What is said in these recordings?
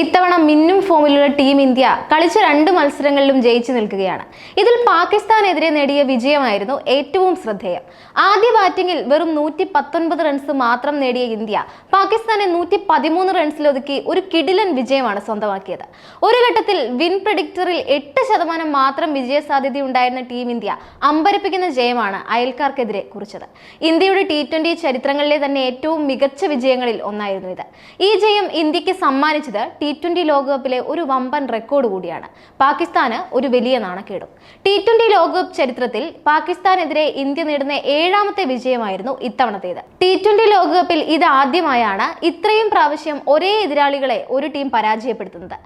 ഇത്തവണ മിന്നും ഫോമിലുള്ള ടീം ഇന്ത്യ കളിച്ച രണ്ട് മത്സരങ്ങളിലും ജയിച്ചു നിൽക്കുകയാണ്. ഇതിൽ പാകിസ്ഥാനെതിരെ നേടിയ വിജയമായിരുന്നു ഏറ്റവും ശ്രദ്ധേയം. ആദ്യ ബാറ്റിംഗിൽ വെറും നൂറ്റി പത്തൊൻപത് റൺസ് മാത്രം നേടിയ ഇന്ത്യ പാകിസ്ഥാനെ നൂറ്റി പതിമൂന്ന് റൺസിലൊതുക്കി ഒരു കിടിലൻ വിജയമാണ് സ്വന്തമാക്കിയത്. ഒരു ഘട്ടത്തിൽ വിൻ പ്രഡിക്ടറിൽ എട്ട് ശതമാനം മാത്രം വിജയ സാധ്യതയുണ്ടായിരുന്ന ടീം ഇന്ത്യ അമ്പരപ്പിക്കുന്ന ജയമാണ് അയൽക്കാർക്കെതിരെ കുറിച്ചത്. ഇന്ത്യയുടെ ടി ട്വന്റി ചരിത്രങ്ങളിലെ തന്നെ ഏറ്റവും മികച്ച വിജയങ്ങളിൽ ഒന്നായിരുന്നു ഇത്. ഈ ജയം ഇന്ത്യയ്ക്ക് സമ്മാനിച്ചത് ടി ട്വന്റി ലോകകപ്പിലെ ഒരു വമ്പൻ റെക്കോർഡ് കൂടിയാണ്. പാകിസ്ഥാന് ഒരു വലിയ നാണക്കേടും. ടി ട്വന്റി ലോകകപ്പ് ചരിത്രത്തിൽ പാകിസ്ഥാനെതിരെ ഇന്ത്യ നേടുന്ന ഏഴാമത്തെ വിജയമായിരുന്നു ഇത്തവണത്തേത്. ടി ട്വന്റി ലോകകപ്പിൽ ഇത് ആദ്യമായാണ് ഇത്രയും പ്രാവശ്യം ഒരേ എതിരാളികളെ ഒരു ടീം പരാജയപ്പെടുത്തുന്നത്.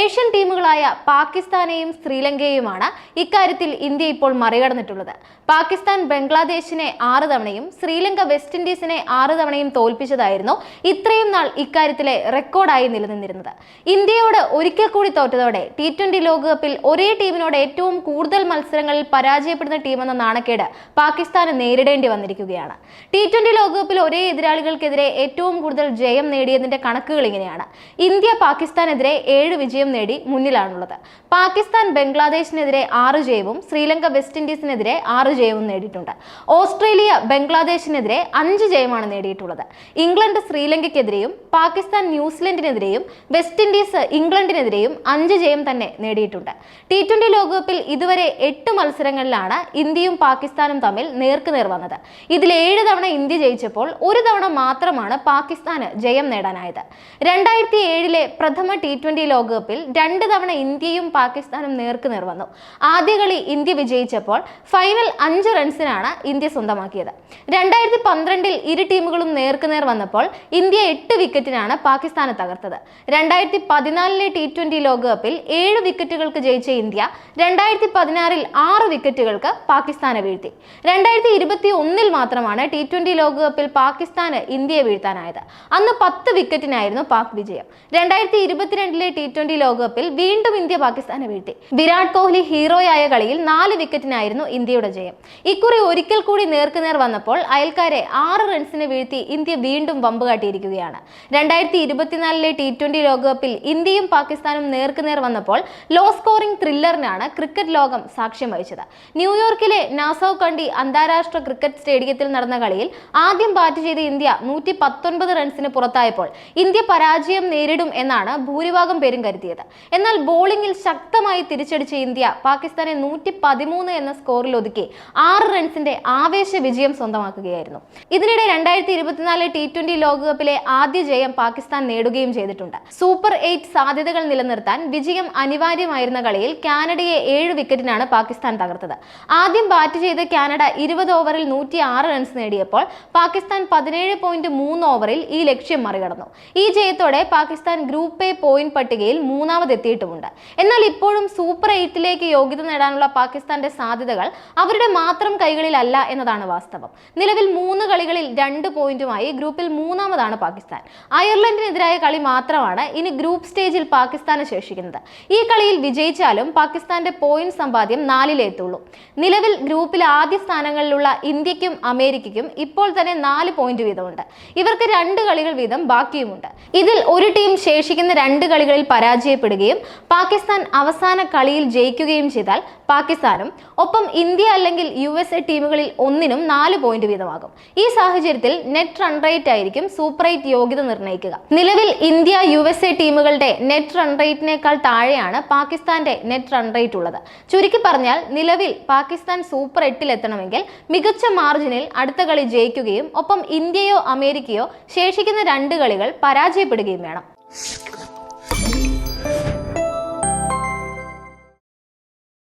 ഏഷ്യൻ ടീമുകളായ പാകിസ്ഥാനെയും ശ്രീലങ്കയെയുമാണ് ഇക്കാര്യത്തിൽ ഇന്ത്യ ഇപ്പോൾ മറികടന്നിട്ടുള്ളത്. പാകിസ്ഥാൻ ബംഗ്ലാദേശിനെ ആറ് തവണയും ശ്രീലങ്ക വെസ്റ്റ് ഇൻഡീസിനെ ആറ് തവണയും തോൽപ്പിച്ചതായിരുന്നു ഇത്രയും നാൾ ഇക്കാര്യത്തിലെ റെക്കോർഡായി നിലനിന്നിരുന്നത്. ഇന്ത്യയോട് ഒരിക്കൽ കൂടി തോറ്റതോടെ ടി ട്വന്റി ലോകകപ്പിൽ ഒരേ ടീമിനോട് ഏറ്റവും കൂടുതൽ മത്സരങ്ങളിൽ പരാജയപ്പെടുന്ന ടീമെന്ന നാണക്കേട് പാകിസ്ഥാന് നേരിടേണ്ടി വന്നിരിക്കുകയാണ്. ടി ട്വന്റി ലോകകപ്പിൽ ഒരേ എതിരാളികൾക്കെതിരെ ഏറ്റവും കൂടുതൽ ജയം നേടിയതിന്റെ കണക്കുകൾ ഇങ്ങനെയാണ്. ഇന്ത്യ പാകിസ്ഥാനെതിരെ ഏഴ് വിജയം നേടി മുന്നിലാണുള്ളത്. പാകിസ്ഥാൻ ബംഗ്ലാദേശിനെതിരെ ആറ് ജയവും ശ്രീലങ്ക വെസ്റ്റ് ഇൻഡീസിനെതിരെ ആറ് ജയവും നേടിയിട്ടുണ്ട്. ഓസ്ട്രേലിയ ബംഗ്ലാദേശിനെതിരെ അഞ്ച് ജയമാണ് നേടിയിട്ടുള്ളത്. ഇംഗ്ലണ്ട് ശ്രീലങ്കയ്ക്കെതിരെയും പാകിസ്ഥാൻ ന്യൂസിലൻഡിനെതിരെയും വെസ്റ്റ് ഇൻഡീസ് ഇംഗ്ലണ്ടിനെതിരെയും അഞ്ച് ജയം തന്നെ നേടിയിട്ടുണ്ട്. ടി ട്വന്റി ലോകകപ്പിൽ ഇതുവരെ എട്ട് മത്സരങ്ങളിലാണ് ഇന്ത്യയും പാകിസ്ഥാനും തമ്മിൽ നേർക്കുനേർ വന്നത്. ഇതിൽ ഏഴ് തവണ ഇന്ത്യ ജയിച്ചപ്പോൾ ഒരു തവണ മാത്രമാണ് പാകിസ്ഥാന് ജയം നേടാനായത്. രണ്ടായിരത്തി ഏഴിലെ പ്രഥമ ടി ട്വന്റി ലോകകപ്പിൽ രണ്ട് തവണ ഇന്ത്യയും പാകിസ്ഥാനും നേർക്കുനേർ വന്നു. ആദ്യ കളി ഇന്ത്യ വിജയിച്ചപ്പോൾ ഫൈനൽ അഞ്ച് റൺസിനാണ് ഇന്ത്യ സ്വന്തമാക്കിയത്. രണ്ടായിരത്തി പന്ത്രണ്ടിൽ ഇരു ടീമുകളും നേർക്കുനേർ വന്നപ്പോൾ ഇന്ത്യ എട്ട് വിക്കറ്റിനാണ് പാകിസ്ഥാനെ തകർത്തത്. രണ്ടായിരത്തി പതിനാലിലെ ടി ട്വന്റി ലോകകപ്പിൽ ഏഴ് വിക്കറ്റുകൾക്ക് ജയിച്ച ഇന്ത്യ രണ്ടായിരത്തി പതിനാറിൽ ആറ് വിക്കറ്റുകൾക്ക് പാകിസ്ഥാനെ വീഴ്ത്തി. രണ്ടായിരത്തി ഇരുപത്തി ഒന്നിൽ മാത്രമാണ് ടി ട്വന്റി ലോകകപ്പിൽ പാകിസ്ഥാന് ഇന്ത്യയെ വീഴ്ത്താനായത്. അന്ന് പത്ത് വിക്കറ്റിനായിരുന്നു പാക് വിജയം. രണ്ടായിരത്തി ഇരുപത്തിരണ്ടിലെ ടി ട്വന്റി ലോകകപ്പിൽ വീണ്ടും ഇന്ത്യ പാകിസ്ഥാനെ വീഴ്ത്തി. വിരാട് കോഹ്ലി ഹീറോയായ കളിയിൽ നാല് വിക്കറ്റിനായിരുന്നു ഇന്ത്യയുടെ ജയം. ഇക്കുറി ഒരിക്കൽ കൂടി നേർക്കുനേർ വന്നപ്പോൾ അയൽക്കാരെ ആറ് റൺസിന് വീഴ്ത്തി ഇന്ത്യ വീണ്ടും വമ്പ് കാട്ടിയിരിക്കുകയാണ്. രണ്ടായിരത്തി ഇരുപത്തിനാലിലെ ടി ട്വന്റി ലോകകപ്പിൽ ഇന്ത്യയും പാകിസ്ഥാനും നേർക്കുനേർ വന്നപ്പോൾ ലോ സ്കോറിംഗ് ത്രില്ലറിനാണ് ക്രിക്കറ്റ് ലോകം സാക്ഷ്യം വഹിച്ചത്. ന്യൂയോർക്കിലെ നാസോ കണ്ടി അന്താരാഷ്ട്ര ക്രിക്കറ്റ് സ്റ്റേഡിയത്തിൽ നടന്ന കളിയിൽ ആദ്യം ബാറ്റ് ചെയ്ത ഇന്ത്യ നൂറ്റി പത്തൊൻപത് റൺസിന് പുറത്തായപ്പോൾ ഇന്ത്യ പരാജയം നേരിടും എന്നാണ് ഭൂരിഭാഗം പേരും കരുതിയത്. എന്നാൽ ബോളിംഗിൽ ശക്തമായി തിരിച്ചടിച്ച ഇന്ത്യ പാകിസ്ഥാനെ നൂറ്റി പതിമൂന്ന് എന്ന സ്കോറിൽ ഒതുക്കി ആറ് റൺസിന്റെ ആവേശ വിജയം സ്വന്തമാക്കുകയായിരുന്നു. ഇതിനിടെ രണ്ടായിരത്തി ഇരുപത്തിനാല് ടി ട്വന്റി ലോകകപ്പിലെ ആദ്യ ജയം പാകിസ്ഥാൻ നേടുകയും ചെയ്തിട്ടുണ്ട്. സൂപ്പർ എയ്റ്റ് സാധ്യതകൾ നിലനിർത്താൻ വിജയം അനിവാര്യമായിരുന്ന കളിയിൽ കാനഡയെ ഏഴ് വിക്കറ്റിനാണ് പാകിസ്ഥാൻ തകർത്തത്. ആദ്യം ബാറ്റ് ചെയ്ത് കാനഡ ഇരുപത് ഓവറിൽ നൂറ്റി ആറ് റൺസ് നേടിയപ്പോൾ പാകിസ്ഥാൻ പതിനേഴ് പോയിന്റ് മൂന്ന് ഓവറിൽ ഈ ലക്ഷ്യം മറികടന്നു. ഈ ജയത്തോടെ പാകിസ്ഥാൻ ഗ്രൂപ്പ് എ പോയിന്റ് പട്ടികയിൽ മൂന്നാമതെത്തിയിട്ടുമുണ്ട്. എന്നാൽ ഇപ്പോഴും സൂപ്പർ എയ്റ്റിലേക്ക് യോഗ്യത നേടാനുള്ള പാകിസ്ഥാന്റെ സാധ്യതകൾ അവരുടെ മാത്രം കൈകളിലല്ല എന്നതാണ് വാസ്തവം. നിലവിൽ മൂന്ന് കളികളിൽ രണ്ട് പോയിന്റുമായി ഗ്രൂപ്പിൽ മൂന്നാമതാണ് പാകിസ്ഥാൻ. അയർലൻഡിനെതിരായ കളി മാത്രമാണ് ഇനി ഗ്രൂപ്പ് സ്റ്റേജിൽ പാകിസ്ഥാന് ശേഷിക്കുന്നത്. ഈ കളിയിൽ വിജയിച്ചാലും പാകിസ്ഥാന്റെ പോയിന്റ് സമ്പാദ്യം നാലിലെത്തുള്ളൂ നിലവിൽ ഗ്രൂപ്പിൽ ആദ്യ സ്ഥാനങ്ങളിലുള്ള ഇന്ത്യക്കും അമേരിക്കയ്ക്കും ഇപ്പോൾ തന്നെ നാല് പോയിന്റ് വീതമുണ്ട്. ഇവർക്ക് രണ്ട് കളികൾ വീതം ബാക്കിയുമുണ്ട്. ഇതിൽ ഒരു ടീം ശേഷിക്കുന്ന രണ്ട് കളികളിൽ പരാജയപ്പെടുകയും പാകിസ്ഥാൻ അവസാന കളിയിൽ ജയിക്കുകയും ചെയ്താൽ പാകിസ്ഥാനും ഒപ്പം ഇന്ത്യ അല്ലെങ്കിൽ യു എസ് എ ടീമുകളിൽ ഒന്നിനും നാല് പോയിന്റ് വീതമാകും. ഈ സാഹചര്യത്തിൽ നെറ്റ് റൺ റേറ്റ് ആയിരിക്കും സൂപ്പർ എയ്റ്റ് യോഗ്യത നിർണയിക്കുക നിലവിൽ ഇന്ത്യ യു എസ് എ ടീമുകളുടെ നെറ്റ് റൺ റേറ്റിനേക്കാൾ താഴെയാണ് പാകിസ്ഥാന്റെ നെറ്റ് റൺ റേറ്റ് ഉള്ളത്. ചുരുക്കി പറഞ്ഞാൽ നിലവിൽ പാകിസ്ഥാൻ സൂപ്പർ എട്ടിൽ എത്തണമെങ്കിൽ മികച്ച മാർജിനിൽ അടുത്ത കളി ജയിക്കുകയും ഒപ്പം ഇന്ത്യയോ അമേരിക്കയോ ശേഷിക്കുന്ന രണ്ട് കളികൾ പരാജയപ്പെടുകയും വേണം.